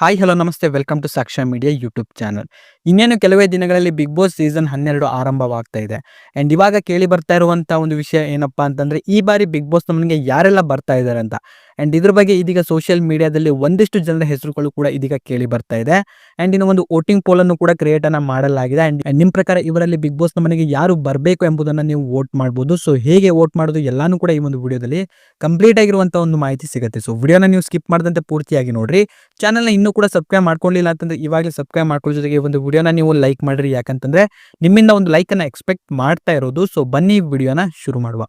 Hi hello ನಮಸ್ತೆ. Welcome to Saksha media YouTube channel ಇನ್ನೇನು ಕೆಲವೇ ದಿನಗಳಲ್ಲಿ ಬಿಗ್ ಬಾಸ್ ಸೀಸನ್ ಹನ್ನೆರಡು ಆರಂಭವಾಗ್ತಾ ಇದೆ. ಆ್ಯಂಡ್ ಇವಾಗ ಕೇಳಿ ಬರ್ತಾ ಇರುವಂಥ ಒಂದು ವಿಷಯ ಏನಪ್ಪಾ ಅಂತಂದರೆ, ಈ ಬಾರಿ ಬಿಗ್ ಬಾಸ್ ನಮಗೆ ಯಾರೆಲ್ಲ ಬರ್ತಾ ಇದ್ದಾರೆ ಅಂತ. ಆ್ಯಂಡ್ ಇದ್ರ ಬಗ್ಗೆ ಇದೀಗ ಸೋಷಿಯಲ್ ಮೀಡಿಯಾದಲ್ಲಿ ಒಂದಿಷ್ಟು ಜನರ ಹೆಸರುಗಳು ಕೂಡ ಇದೀಗ ಕೇಳಿ ಬರ್ತಾ ಇದೆ. ಆ್ಯಂಡ್ ಇನ್ನೊಂದು ವೋಟಿಂಗ್ ಪೋಲ್ ಅನ್ನು ಕೂಡ ಕ್ರಿಯೇಟ್ ಅನ್ನ ಮಾಡಲಾಗಿದೆ. ಆ್ಯಂಡ್ ನಿಮ್ಮ ಪ್ರಕಾರ ಇವರಲ್ಲಿ ಬಿಗ್ ಬಾಸ್ ಮನೆಗೆ ಯಾರು ಬರಬೇಕು ಎಂಬುದನ್ನು ನೀವು ವೋಟ್ ಮಾಡ್ಬೋದು. ಸೊ ಹೇಗೆ ವೋಟ್ ಮಾಡೋದು ಎಲ್ಲಾನು ಕೂಡ ಈ ಒಂದು ವಿಡಿಯೋದಲ್ಲಿ ಕಂಪ್ಲೀಟ್ ಆಗಿರುವಂಥ ಒಂದು ಮಾಹಿತಿ ಸಿಗುತ್ತೆ. ಸೊ ವಿಡಿಯೋನ ನೀವು ಸ್ಕಿಪ್ ಮಾಡದಂತೆ ಪೂರ್ತಿಯಾಗಿ ನೋಡ್ರಿ. ಚಾನಲ್ನ ಇನ್ನೂ ಕೂಡ ಸಬ್ಸ್ಕ್ರೈಬ್ ಮಾಡ್ಕೊಳ್ಳಿಲ್ಲ ಅಂತಂದ್ರೆ ಇವಾಗಲೇ ಸಬ್ಸ್ಕ್ರೈಬ್ ಮಾಡ್ಕೊಳ್ಳೋ ಜೊತೆಗೆ ಈ ಒಂದು ವಿಡಿಯೋನ ನೀವು ಲೈಕ್ ಮಾಡ್ರಿ. ಯಾಕಂತಂದ್ರೆ ನಿಮ್ಮಿಂದ ಒಂದು ಲೈಕ್ ಎಕ್ಸ್ಪೆಕ್ಟ್ ಮಾಡ್ತಾ ಇರೋದು. ಸೊ ಬನ್ನಿ ವಿಡಿಯೋನ ಶುರು ಮಾಡುವ.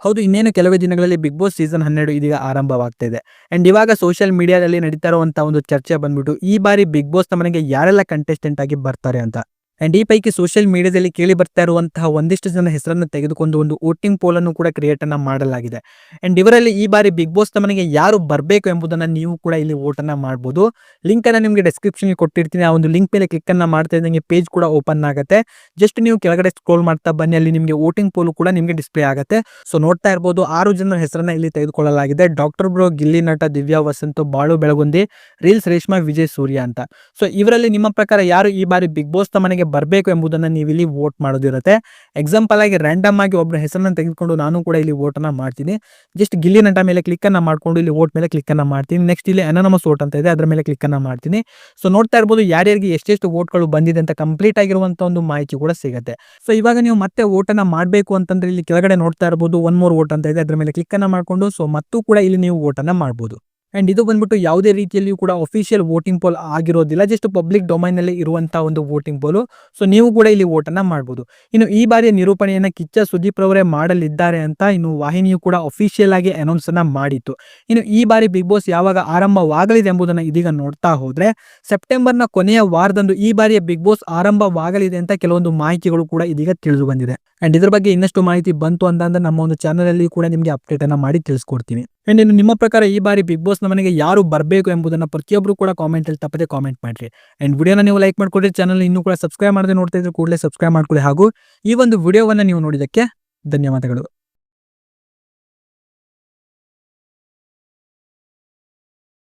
ಹೌದು, ಇನ್ನೇನು ಕೆಲವೇ ದಿನಗಳಲ್ಲಿ ಬಿಗ್ ಬಾಸ್ ಸೀಸನ್ ಹನ್ನೆರಡು ಇದೀಗ ಆರಂಭವಾಗ್ತಾ ಇದೆ ಅಂಡ್ ಇವಾಗ ಸೋಷಿಯಲ್ ಮೀಡಿಯಾದಲ್ಲಿ ನಡೀತಾ ಇರುವಂತಹ ಒಂದು ಚರ್ಚೆ ಬಂದ್ಬಿಟ್ಟು, ಈ ಬಾರಿ ಬಿಗ್ ಬಾಸ್ ಮನೆಗೆ ಯಾರೆಲ್ಲ ಕಂಟೆಸ್ಟೆಂಟ್ ಆಗಿ ಬರ್ತಾರೆ ಅಂತ? ಅಂಡ್ ಈ ಪೈಕಿ ಸೋಷಿಯಲ್ ಮೀಡಿಯಾದಲ್ಲಿ ಕೇಳಿ ಬರ್ತಾ ಇರುವಂತಹ ಒಂದಿಷ್ಟು ಜನ ಹೆಸರನ್ನು ತೆಗೆದುಕೊಂಡು ಒಂದು ವೋಟಿಂಗ್ ಪೋಲ್ ಅನ್ನು ಕೂಡ ಕ್ರಿಯೇಟ್ ಅನ್ನ ಮಾಡಲಾಗಿದೆ. ಅಂಡ್ ಇವರಲ್ಲಿ ಈ ಬಾರಿ ಬಿಗ್ ಬಾಸ್ ಮನೆಗೆ ಯಾರು ಬರಬೇಕು ಎಂಬುದನ್ನು ನೀವು ಕೂಡ ಇಲ್ಲಿ ವೋಟ್ ಅನ್ನ ಮಾಡಬಹುದು ಲಿಂಕ್ ಅನ್ನ ನಿಮಗೆ ಡಿಸ್ಕ್ರಿಪ್ಷನ್ ಕೊಟ್ಟಿರ್ತೀನಿ. ಆ ಒಂದು ಲಿಂಕ್ ಮೇಲೆ ಕ್ಲಿಕ್ ಅನ್ನ ಮಾಡ್ತಾ ಇದ್ದಂಗೆ ಪೇಜ್ ಕೂಡ ಓಪನ್ ಆಗುತ್ತೆ. ಜಸ್ಟ್ ನೀವು ಕೆಳಗಡೆ ಸ್ಕ್ರೋಲ್ ಮಾಡ್ತಾ ಬನ್ನಿ. ಅಲ್ಲಿ ನಿಮಗೆ ವೋಟಿಂಗ್ ಪೋಲ್ ಕೂಡ ನಿಮಗೆ ಡಿಸ್ಪ್ಲೇ ಆಗುತ್ತೆ. ಸೊ ನೋಡ್ತಾ ಇರಬಹುದು ಆರು ಜನರ ಹೆಸರನ್ನ ಇಲ್ಲಿ ತೆಗೆದುಕೊಳ್ಳಲಾಗಿದೆ. ಡಾಕ್ಟರ್ ಬ್ರೋ ಗಿಲ್ಲಿ ನಟ, ದಿವ್ಯಾ, ವಸಂತ್, ಬಾಳು, ಬೆಳಗುಂದಿ ರೀಲ್ಸ್ ರೇಷ್ಮಾ, ವಿಜಯ್, ಸೂರ್ಯ ಅಂತ. ಸೊ ಇವರಲ್ಲಿ ನಿಮ್ಮ ಪ್ರಕಾರ ಯಾರು ಈ ಬಾರಿ ಬಿಗ್ ಬಾಸ್ ಮನೆಗೆ ಬರಬೇಕು ಎಂಬುದನ್ನ ನೀವು ಇಲ್ಲಿ ವೋಟ್ ಮಾಡೋದಿರುತ್ತೆ. ಎಕ್ಸಾಂಪಲ್ ಆಗಿ ರ್ಯಾಂಡಮ್ ಆಗಿ ಒಬ್ಬರ ಹೆಸರನ್ನ ತೆಗೆದುಕೊಂಡು ನಾನು ಕೂಡ ಇಲ್ಲಿ ವೋಟ್ ಅನ್ನ ಮಾಡ್ತೀನಿ. ಜಸ್ಟ್ ಗಿಲ್ಲಿ ನಟ ಮೇಲೆ ಕ್ಲಿಕ್ ಮಾಡಿಕೊಂಡು ಇಲ್ಲಿ ವೋಟ್ ಮೇಲೆ ಕ್ಲಿಕ್ ಅನ್ನ ಮಾಡ್ತೀನಿ. ನೆಕ್ಸ್ಟ್ ಇಲ್ಲಿ ಅನಾನಮಸ್ ವೋಟ್ ಅಂತ ಇದೆ, ಅದರ ಮೇಲೆ ಕ್ಲಿಕ್ ಅನ್ನ ಮಾಡ್ತೀನಿ. ಸೊ ನೋಡ್ತಾ ಇರ್ಬೋದು ಯಾರ್ಯಾರಿಗೆ ಎಷ್ಟೆಷ್ಟು ವೋಟ್ಗಳು ಬಂದಿದೆ ಅಂತ ಕಂಪ್ಲೀಟ್ ಆಗಿರುವಂತ ಒಂದು ಮಾಹಿತಿ ಕೂಡ ಸಿಗುತ್ತೆ. ಸೊ ಇವಾಗ ನೀವು ಮತ್ತೆ ವೋಟ್ ಅನ್ನ ಮಾಡಬೇಕು ಅಂತಂದ್ರೆ ಇಲ್ಲಿ ಕೆಳಗಡೆ ನೋಡ್ತಾ ಇರ್ಬೋದು ಒನ್ ಮೋರ್ ವೋಟ್ ಅಂತ ಇದೆ, ಅದರ ಮೇಲೆ ಕ್ಲಿಕ್ ಮಾಡಿಕೊಂಡು ಸೊ ಮತ್ತೂ ಕೂಡ ಇಲ್ಲಿ ನೀವು ವೋಟ್ ಅನ್ನ ಮಾಡ್ಬೋದು. ಅಂಡ್ ಇದು ಬಂದ್ಬಿಟ್ಟು ಯಾವುದೇ ರೀತಿಯಲ್ಲಿಯೂ ಕೂಡ ಅಫಿಷಿಯಲ್ ವೋಟಿಂಗ್ ಪೋಲ್ ಆಗಿರೋದಿಲ್ಲ ಜಸ್ಟ್ ಪಬ್ಲಿಕ್ ಡೊಮೈನ್ನಲ್ಲಿ ಇರುವಂತಹ ಒಂದು ವೋಟಿಂಗ್ ಪೋಲು ಸೊ ನೀವು ಕೂಡ ಇಲ್ಲಿ ವೋಟ್ ಅನ್ನ ಮಾಡಬಹುದು ಇನ್ನು ಈ ಬಾರಿಯ ನಿರೂಪಣೆಯನ್ನ ಕಿಚ್ಚ ಸುದೀಪ್ ರವರೇ ಮಾಡಲಿದ್ದಾರೆ ಅಂತ ಇನ್ನು ವಾಹಿನಿಯು ಕೂಡ ಅಫಿಷಿಯಲ್ ಆಗಿ ಅನೌನ್ಸ್ ಅನ್ನ ಮಾಡಿತ್ತು. ಇನ್ನು ಈ ಬಾರಿ ಬಿಗ್ ಬಾಸ್ ಯಾವಾಗ ಆರಂಭವಾಗಲಿದೆ ಎಂಬುದನ್ನು ಇದೀಗ ನೋಡ್ತಾ ಹೋದ್ರೆ ಸೆಪ್ಟೆಂಬರ್ನ ಕೊನೆಯ ವಾರದಂದು ಈ ಬಾರಿಯ ಬಿಗ್ ಬಾಸ್ ಆರಂಭವಾಗಲಿದೆ ಅಂತ ಕೆಲವೊಂದು ಮಾಹಿತಿಗಳು ಕೂಡ ಇದೀಗ ತಿಳಿದು ಬಂದಿದೆ. ಅಂಡ್ ಇದ್ರ ಬಗ್ಗೆ ಇನ್ನಷ್ಟು ಮಾಹಿತಿ ಬಂತು ಅಂತಂದ್ರೆ ನಮ್ಮ ಒಂದು ಚಾನಲ್ ಅಲ್ಲಿ ಕೂಡ ನಿಮಗೆ ಅಪ್ಡೇಟ್ ಮಾಡಿ ತಿಳಿಸ್ಕೊಡ್ತೀನಿ. ಅಂಡ್ ಇನ್ನು ನಿಮ್ಮ ಪ್ರಕಾರ ಈ ಬಾರಿ ಬಿಗ್ ಬಾಸ್ ನಮಗೆ ಯಾರು ಬರಬೇಕು ಎಂಬುದನ್ನು ಪ್ರತಿಯೊಬ್ಬರು ಕೂಡ ಕಾಮೆಂಟ್ ಅಲ್ಲಿ ತಪ್ಪದೆ ಕಾಮೆಂಟ್ ಮಾಡಿರಿ. ಅಂಡ್ ವಿಡಿಯೋನ ನೀವು ಲೈಕ್ ಮಾಡಿಕೊಡ್ರಿ ಚಾನಲ್ ಇನ್ನೂ ಕೂಡ ಸಬ್ಸ್ಕ್ರೈಬ್ ಮಾಡದೆ ನೋಡ್ತಾ ಇದ್ರೆ ಕೂಡಲೇ ಸಬ್ಸ್ಕ್ರೈಬ್ ಮಾಡ್ಕೊಳ್ಳಿ ಹಾಗೂ ಈ ಒಂದು ವಿಡಿಯೋವನ್ನು ನೀವು ನೋಡಿದಕ್ಕೆ ಧನ್ಯವಾದಗಳು.